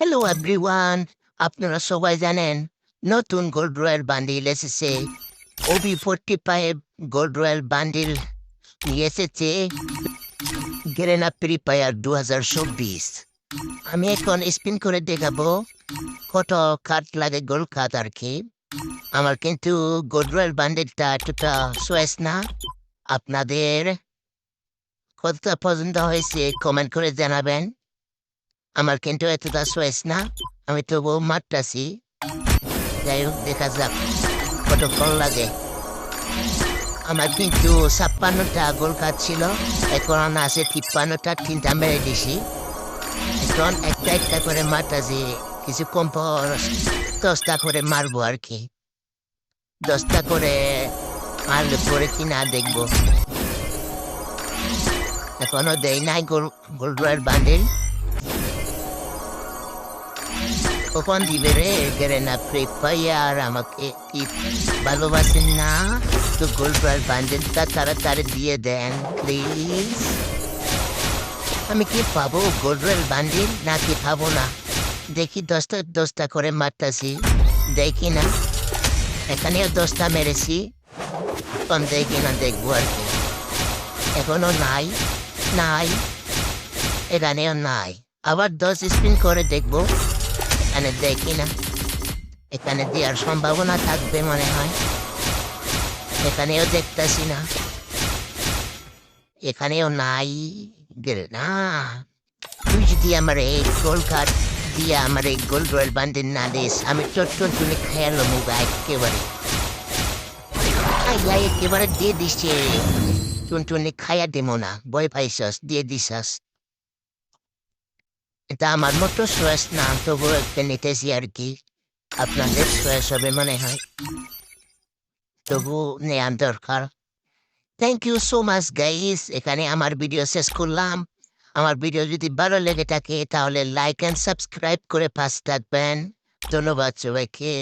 Hello everyone আপনারা সবাই জানেন, নতুন গোল্ড রয়্যাল বান্ডিল এসেছে। OB forty five gold royal bundle নিয়ে এসেছে গেরেনা প্রি ফায়ার দু হাজার চব্বিশ। আমি এখন স্পিন করে দেখাবো কত কাঠ লাগে গোল্ড কাঠ আর কি। আমার কিন্তু গোল্ড রয়্যাল বান্ডিলটা এতটা চয়েস না। আপনাদের কতটা পছন্দ হয়েছে কমেন্ট করে জানাবেন। আমার কিন্তু এতটা চয়েস না আমি তবুও মারতাছি যাই হোক দেখা যাক কতক্ষণ লাগে আমার কিন্তু ছাপ্পান্নটা গোল কাজ ছিল এখন আছে তিপ্পান্নটা তিনটা মেরে দিছি এখন একটা একটা করে মারতাছি কিছু কম দশটা করে মারবো আর কি দশটা করে মারলে পরে কিনা দেখব এখনও দেয় নাই গোল গোল্ডের বান্ডিল কখন দিবে রে গেলে না প্রেপাইয়ার আমাকে কি ভালোবাসেন না তো গোল্ডের বান্ডিলটা তাড়াতাড়ি দিয়ে দেন প্লিজ আমি কি পাবো গোল্ডের বান্ডিল নাকি পাবো না দেখি দশটা দশটা করে মারতাছি দেখি না এখানেও দশটা মেরেছি কম দেখি না দেখব আর কি এখনও নাই নাই এখানেও নাই আবার দশ স্পিন করে দেখব এখানে দেখি না এখানে দেওয়ার সম্ভাবনা থাকবে মনে হয়। এখানেও দেখতেছি না। এখানেও নাই গেলে না। তুই যদি আমার এই গোল কার্ড দিয়ে আমার এই গোল রয়েল বান্ডেল না দিস, আমি চট্ট চুনে খেয়ালো মুখ একেবারে। একেবারে দিয়ে দিচ্ছে টুনটুনি খাইয়া দেবো না। ভয় পাইছস, দিয়ে দিছস। এটা আমার মতো চয়েস না তবু একটা নিতেছি আর কি। আপনাদের চয়েস হবে মনে হয়। তবু নেওয়ার দরকার। Thank you so much guys এখানে আমার ভিডিও শেষ করলাম। আমার ভিডিও যদি ভালো লেগে থাকে, তাহলে লাইক অ্যান্ড সাবস্ক্রাইব করে পাশে থাকবেন। ধন্যবাদ সবাইকে।